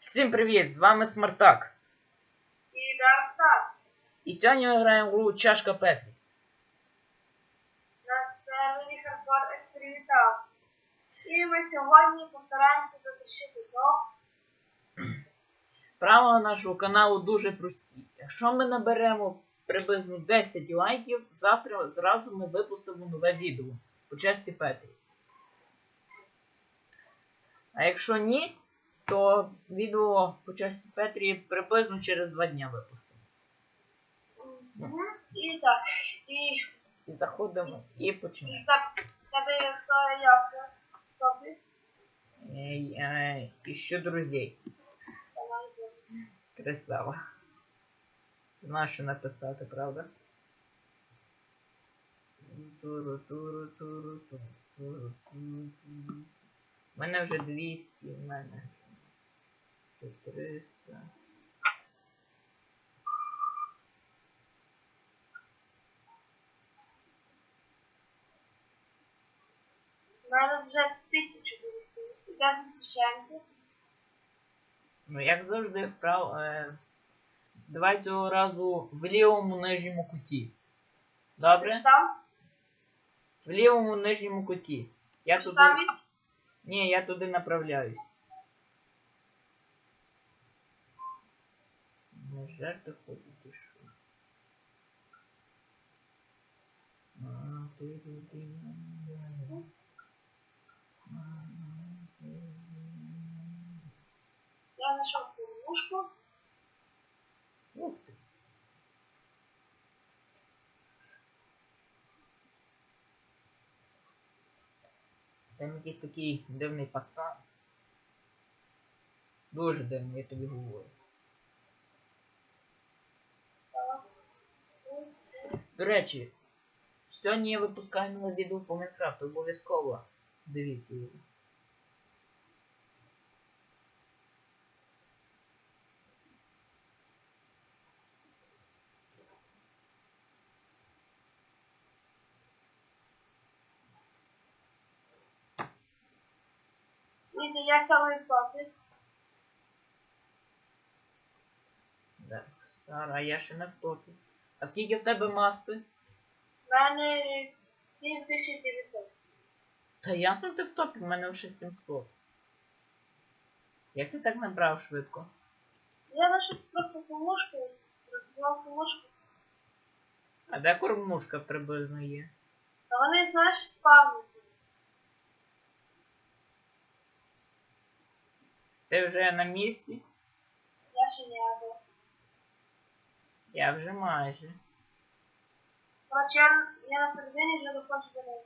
Всім привіт! З вами Смартак. І Даркстар І сьогодні ми граємо в гру Чашка Петрі. на сервері Hardcore Experimental. І ми сьогодні постараємося затащити до Правила нашого каналу дуже прості. Якщо ми наберемо приблизно 10 лайків, завтра зразу ми випустимо нове відео по часті Петрі. А якщо ні, то відео по часті Петрі приблизно через 2 дня випустимо. І так. І, І заходимо і і починаємо. так, тебе хто як тобі? Ей, ей, Ищу друзей. Красава. Знаю, що написати, правда? Туру, туру, туру, туру, туру, туру. У мене вже 200, в мене 300. У мене вже 1200. Ідемо зустрічаємося. Ну, як завжди, вправ... Е... Давай цього разу в лівому нижньому куті. Добре? Там? В лівому нижньому куті. Я туди... Ні, я туди направляюсь. Не жерти хочете що? А, ти людина моя. А, ти людина. Я знайшов ловушку. Ух ти. Там якийсь такий дивний пацан. Дуже дивний, я тобі говорю. До речі, сьогодні я випускаю нове відео по Майнкрафту, обов'язково. Дивіться його. Дивіться, я саме плати. Да. Стара, а я ще не в топі. А скільки в тебе маси? У мене 7900. Та ясно ти в топі, в мене вже 700. Як ти так набрав швидко? Я знайшов просто ловушку. Розбивав ловушку. А де кормушка приблизно є? А вони, знаєш, спавнити. Ти вже на місці? Я ще не. Я вже майже. Короче, я, я на середині вже доходжу до неї.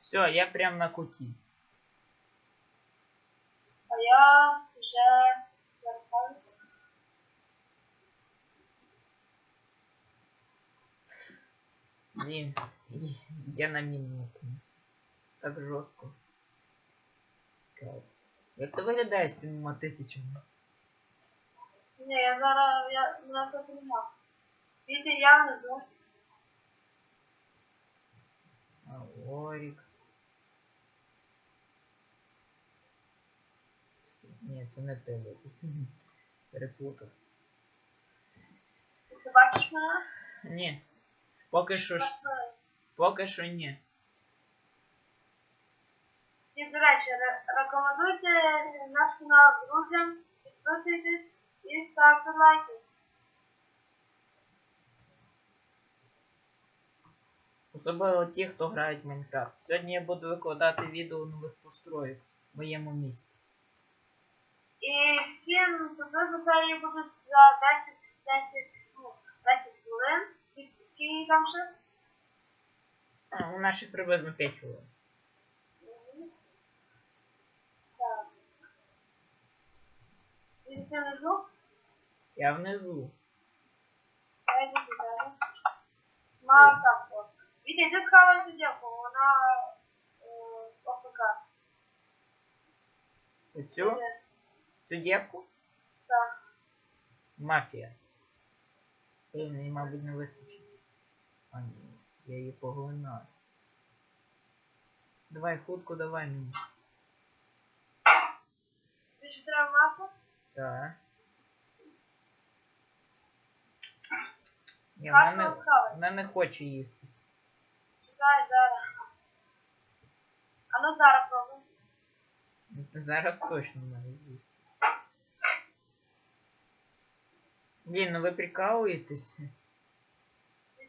Все, я прям на куті. А я вже зарахаю. Блін, я на міну наткнувся. Так жорстко. Цікаво. Як ти виглядаєш з 7 тисячами? Ні, я зараз я на це приймав. Вітя, я внизу. А, Орік. Ні, це не тебе. Переплутав. Ти бачиш мене? Ні. Поки що ж. Просто, Поки що ні. І, до речі, рекомендуйте наш канал друзям, підписуйтесь і ставте лайки. Особливо ті, хто грають в Майнкрафт. Сьогодні я буду викладати відео нових построїк в моєму місті. І всім серії будуть за 10, 10, ну, 10 хвилин. І Скільки там ще? А, у нас ще приблизно 5 хвилин. Ты внизу? Я внизу. Я иду сюда. Смарта. Вот. Витя, иди схавай эту девку. Она э, е, ОФК. Всю? Всю девку? Так. Мафія. Певний, мабуть, не вистачить. А ні, я її поглинаю. Давай, хутко, давай мені. Так. Ні, в Кашка мене, відхавай. в мене хоче їсти. Чекай зараз. А ну зараз пробуй. Зараз точно маю їсти. Блін, ну ви прикалуєтесь?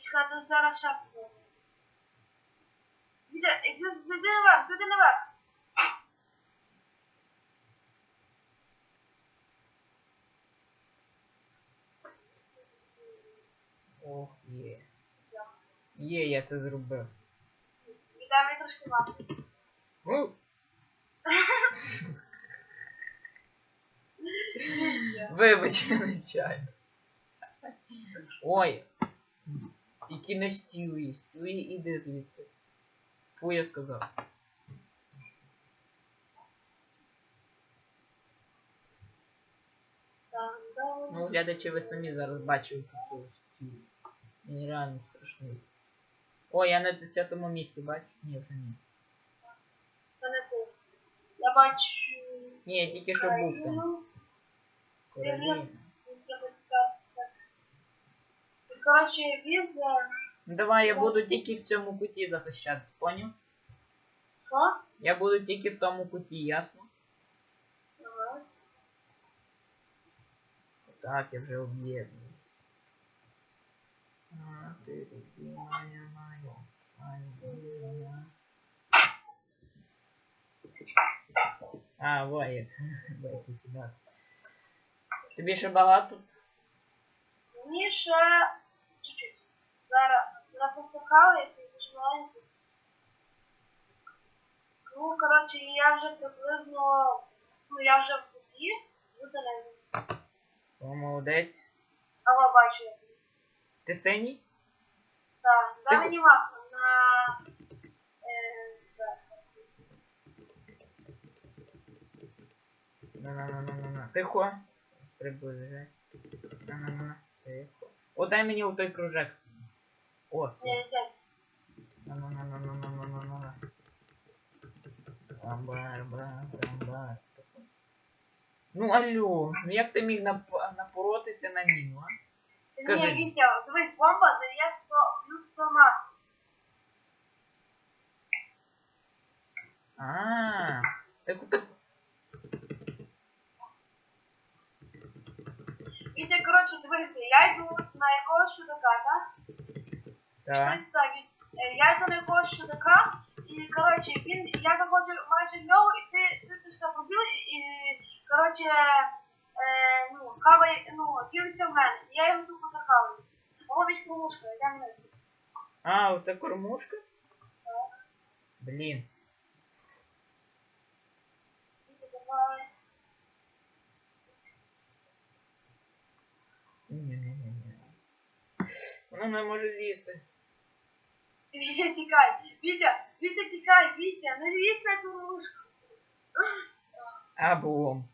Чекай, тут зараз пробуй. Вітя, іди, зайди наверх, зайди наверх. Ох, є. Є, я це зробив. Віддай мені трошки масу. У! Вибач, я нечайно. Ой. Тільки не стюї. Стюї іди звідси. Фу, я сказав. Ну, глядачі, ви самі зараз бачили цю стюю. Він реально страшний. О, я на 10 місці, бачу? Ні, вже ні. Не ти. Я бачу. Ні, я тільки що був там. Коротше, Ну давай, я буду тільки в цьому куті захищатися, поняв? Що? Я буду тільки в тому куті, ясно? Ага. Так, я вже об'єдную. 对的，妈呀妈呀，哎呀！А, воїн. Тобі ще багато? Мені ще чуть-чуть. Зараз напослухали, я дуже маленький. Ну, коротше, я вже приблизно, ну я вже в путі, буду на О, молодець. Ага, бачу. Ти синій? Так, Ти на хо- анімацію, на. Е, так. На-на-на-на-на-на. Тихо. Приближай. На-на-на-на. Тихо. О, дай мені у той кружек. О, все. Ні, ні. На-на-на-на-на-на-на-на-на. Амбар, бар, амбар. Ну алло, ну як ти міг нап- напоротися на міну, а? Скажи. Ні, Вітя, дивись, бомба дає 100, плюс 100 мас. А, так так. Вітя, коротше, дивися, я йду на якогось чудака, так? Так. Щось так, е, Я йду на якогось чудака, і, коротше, він, я заходжу майже в нього, і ти, ти це що пробив, і, коротше, е, ну, хавай, ну, ділися в мене. Я його тупо захаваю. Робить кормушка, йдемо вниз. А, оце кормушка? Блін. Вітя, давай. Ні-ні-ні. Вона не може з'їсти. Вітя, тікай, Вітя, Вітя, тікай, Вітя, не лізь на кормушку. А, бум.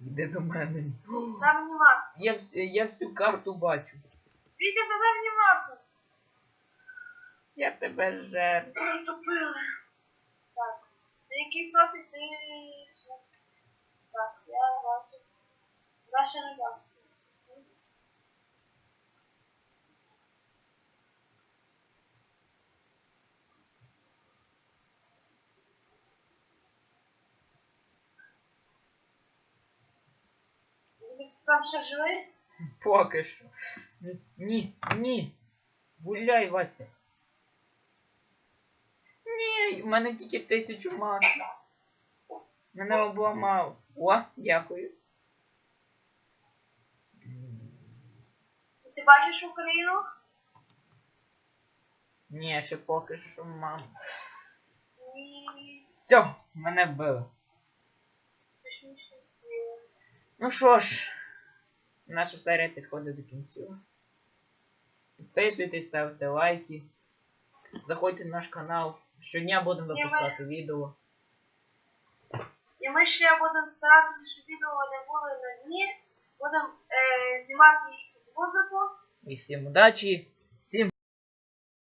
Іди до мене. Дай. Я, вс- я всю карту бачу. Вітя, це мені масу. Я тебе жер. Тупили. Так. На який топі ти... Так, я бачу. Наша не бачу. Ти там ще живий? Поки що. Ні, ні. Гуляй, Вася. Ні, в мене тільки тисячу масла. Мене обламав. О, дякую. Ти бачиш Україну? Ні, ще поки що мам. Ні. Все, мене вбили. Ну що ж, наша серія підходить до кінцю. Підписуйтесь, ставте лайки. Заходьте на наш канал. Щодня будемо випускати відео. І ми ще будемо старатися, щоб відео не було на дні. Будемо е, знімати їх під музику. І всім удачі, всім